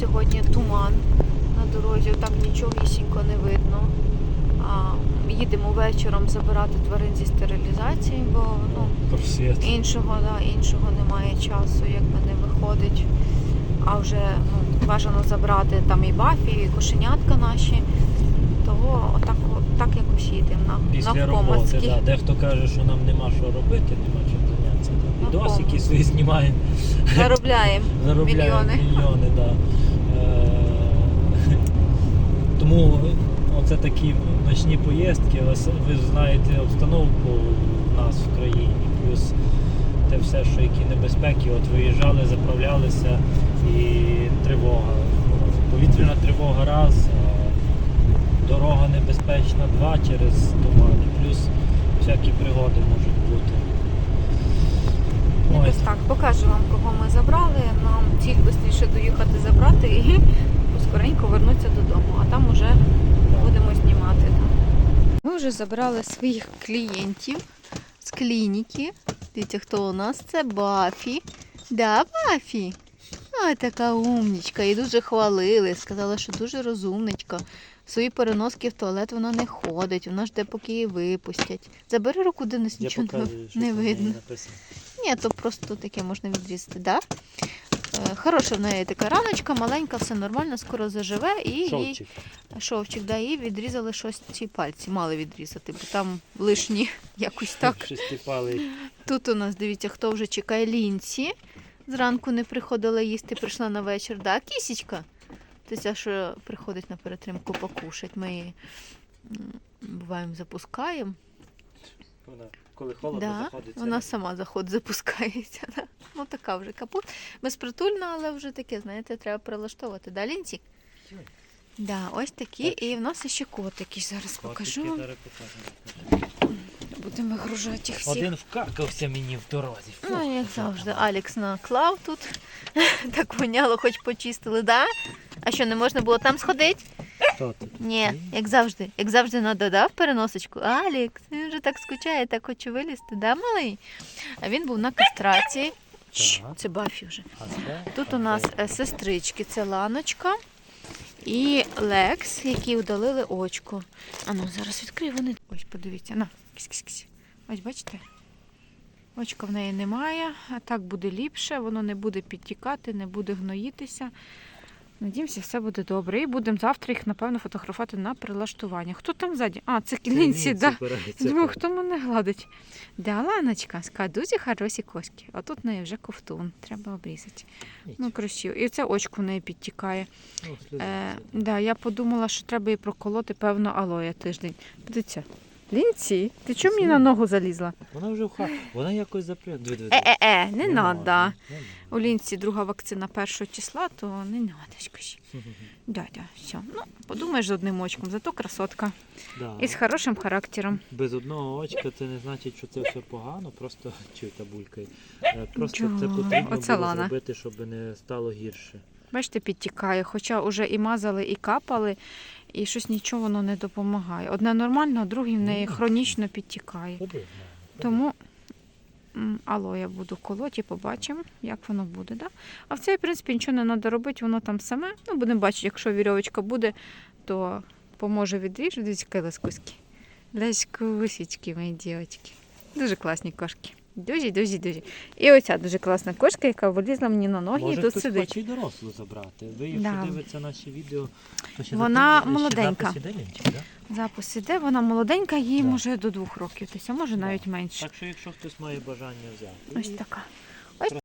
сьогодні туман на дорозі, так нічогісінько не видно. Їдемо вечором забирати тварин зі стерилізації, бо ну, іншого, да, іншого немає часу, якби не виходить. А вже ну, бажано забрати там і бафі, і кошенятка наші. Того отак, так якось їдемо на, Після роботи, навпомацьки. да. дехто каже, що нам нема що робити, нема чим зайнятися. Відосики свої знімаємо, Заробляємо. заробляємо Мільйони. мільйони. да. Такі ночні поїздки, ви с- ви знаєте обстановку у нас в країні, плюс те все, що які небезпеки, от виїжджали, заправлялися і тривога. Ну, Повітряна тривога раз, дорога небезпечна два через туман, і плюс всякі пригоди можуть бути. Ось. Ось так, покажу вам, кого ми забрали. Нам ціль швидше доїхати забрати і скоренько вернутися додому, а там уже будемо знімати. Ми вже забрали своїх клієнтів з клініки. Дивіться, хто у нас? Це Бафі. Да, Бафі? Ой, така умнічка. І дуже хвалили. Сказали, що дуже розумничка. В свої переноски в туалет вона не ходить, вона жде, поки її випустять. Забери руку, Денис, нічого не, не видно. Ні, то просто таке можна відрізати, да? Е, Хороша в неї така раночка, маленька, все нормально, скоро заживе і їй Шовчик. шовчик, да, і відрізали щось ці пальці, мали відрізати, бо там лишні якось так. Тут у нас дивіться, хто вже чекає лінці. Зранку не приходила їсти, прийшла на вечір. Да, кісічка? Це ця, що приходить на перетримку покушать. Ми її буваємо запускаємо. Коли холодно Да, заходить. вона сама заход запускається. Да. Ну така вже капут. Безпритульна, але вже таке, знаєте, треба прилаштовувати. Да, лінці? Да, ось такі. Так. І в нас ще котики. Зараз покажу вам. Будемо вигружати їх всіх. Один вкакався мені в дорозі. Фу. Ну, як завжди, Алекс наклав тут. Так воняло, хоч почистили, да? А що, не можна було там сходити? Хто тут? Ні, як завжди. Як завжди надо, в переносочку. Алекс, він вже так скучає, так хоче вилізти, да, малий? А він був на кастрації. Чш, Це Бафі вже. Тут у нас е, сестрички, це Ланочка і Лекс, які удалили очко. А ну, зараз відкрию вони. Ось, подивіться. На, кись-кись-кись. Ось бачите? Очка в неї немає, а так буде ліпше, воно не буде підтікати, не буде гноїтися. Надіємося, все буде добре. І будемо завтра їх, напевно, фотографувати на прилаштування. Хто там ззаді? А, це кілінці, так. Да. Думаю, хто мене гладить? Да, Ланочка, ска, дуже хороші коски. А тут в неї вже ковтун, треба обрізати. Ну, красиво. І це очко в неї підтікає. Е, да, я подумала, що треба її проколоти, певно, алоє тиждень. Дивіться. Лінці, ти чому мені на ногу залізла? Вона вже в хаті. Вона якось запрягла. Е-е-е, не не У Лінці друга вакцина першого числа, то не надо, скажи. да, все. Ну, подумаєш з одним очком, зато красотка. Да. І з хорошим характером. Без одного очка це не значить, що це все погано, просто чуй та булькає. Е, Просто це потрібно Оце було Лана. зробити, щоб не стало гірше. Бачите, підтікає, хоча вже і мазали, і капали, і щось нічого воно не допомагає. Одне нормально, а другий в неї Ну, хронічно підтікає. Тому м, алоє буду колоти, побачимо, як воно буде. Да? А в цей, в принципі, нічого не треба робити, воно там саме. Ну, будемо бачити, якщо вірьовочка буде, то поможе відріжу. Дивіться, яка ласкуськи. Ласкусічки, мої дівчатки. Дуже класні кошки. Дуже, дуже, дуже. І оця дуже класна кошка, яка вилізла мені на ноги Може і тут хтось сидить. хоче і дорослу забрати. Ви, якщо Да. дивиться наші відео, то ще Вона запитайте, ще молоденька. запис іде, Лінчик, да? Запис іде, вона молоденька, їй Да. може до двох років, десь, а може Да. навіть менше. Так що якщо хтось має бажання взяти. Ось така.